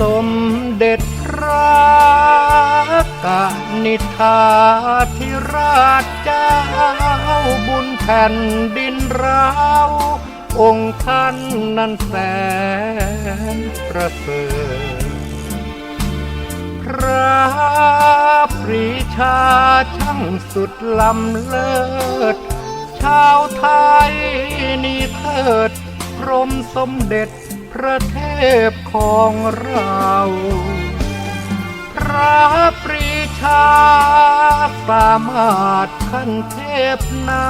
สมเด็จพระกนิษฐาธิราชเจ้าบุญแผ่นดินเราองค์ท่านนั้นแสนประเสริฐพระปรีชาช่างสุดลำเลิศ ชาวไทยนี่เถิดพรมสมเด็จ พระเทพของเรา พระปรีชาสามารถขั้นเทพนา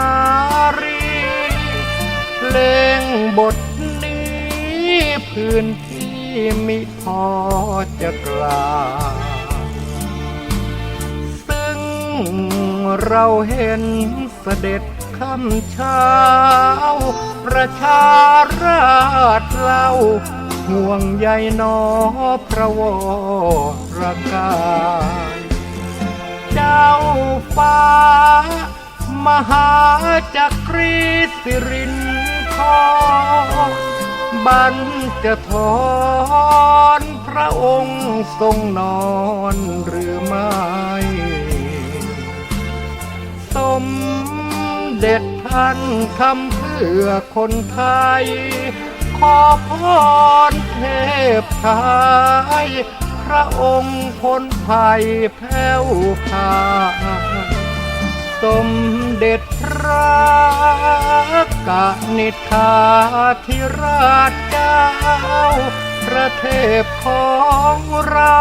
รีเพลงบทนี้พื้นที่มิพอจะกล่าวซึ่งเราเห็น สด็จคำเช้า ประชาราชเราห่วงใยนอพระวรกายเจ้าฟ้า มหาจักรีสิรินทรบันจะทอนพระองค์ทรงนอนหรือไม่ สม ด็จท่านทำเพื่อคนไทย ขอพรเทพไทยพระองค์พ้นภัยแผ้วพาสมเด็จพระกนิษฐาธิราชเจ้า พระเทพของเรา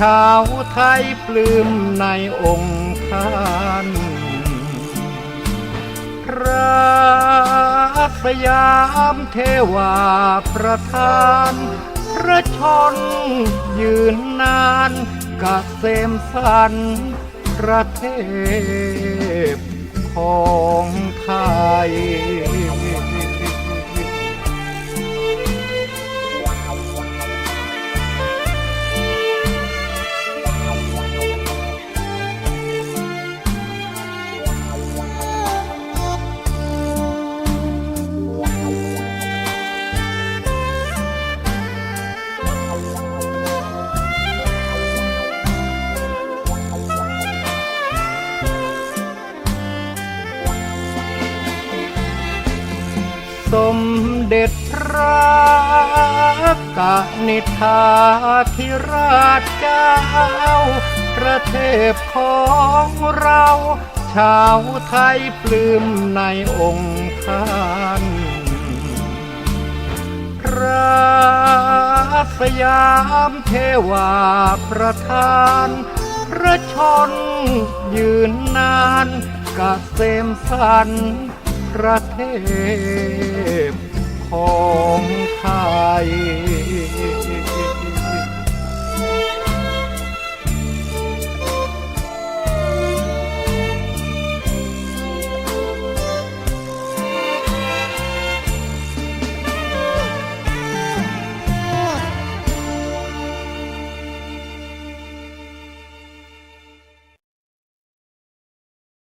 ชาวไทยปลื้มในองค์ท่าน ระสยามเทวาประธานพระชนยืนนานกเกษมสันประเทศของไทย ด็จพระกนิษฐาธิราชเจ้า พระเทพของเรา ชาวไทยปลื้มในองค์ท่านพระสยามเทวาประธานพระชนยืนนานกเกษมสันต์ประเทศ ของไทย